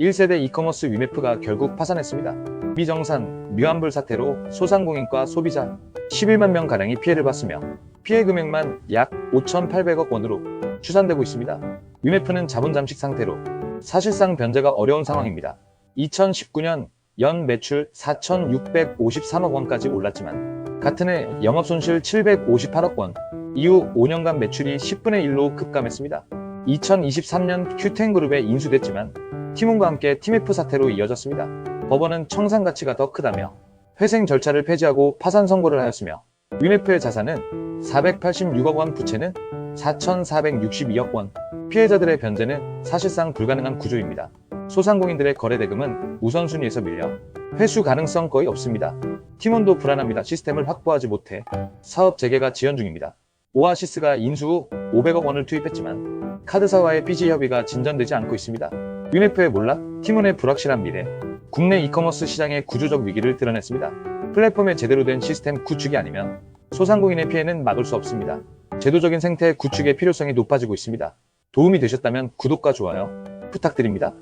1세대 이커머스 위메프가 결국 파산했습니다. 미정산, 뮤안불 사태로 소상공인과 소비자 11만 명 가량이 피해를 봤으며 피해 금액만 약 5,800억 원으로 추산되고 있습니다. 위메프는 자본 잠식 상태로 사실상 변제가 어려운 상황입니다. 2019년 연 매출 4,653억 원까지 올랐지만 같은 해 영업 손실 758억 원, 이후 5년간 매출이 10분의 1로 급감했습니다. 2023년 큐텐그룹에 인수됐지만 팀원과 함께 팀F 사태로 이어졌습니다. 법원은 청산 가치가 더 크다며 회생 절차를 폐지하고 파산 선고를 하였으며 위메프의 자산은 486억 원, 부채는 4,462억 원, 피해자들의 변제는 사실상 불가능한 구조입니다. 소상공인들의 거래 대금은 우선순위에서 밀려 회수 가능성 거의 없습니다. 팀원도 불안합니다. 시스템을 확보하지 못해 사업 재개가 지연 중입니다. 오아시스가 인수 후 500억 원을 투입했지만 카드사와의 PG 협의가 진전되지 않고 있습니다. 위메프의 몰락, 팀원의 불확실한 미래, 국내 이커머스 시장의 구조적 위기를 드러냈습니다. 플랫폼의 제대로 된 시스템 구축이 아니면 소상공인의 피해는 막을 수 없습니다. 제도적인 생태 구축의 필요성이 높아지고 있습니다. 도움이 되셨다면 구독과 좋아요 부탁드립니다.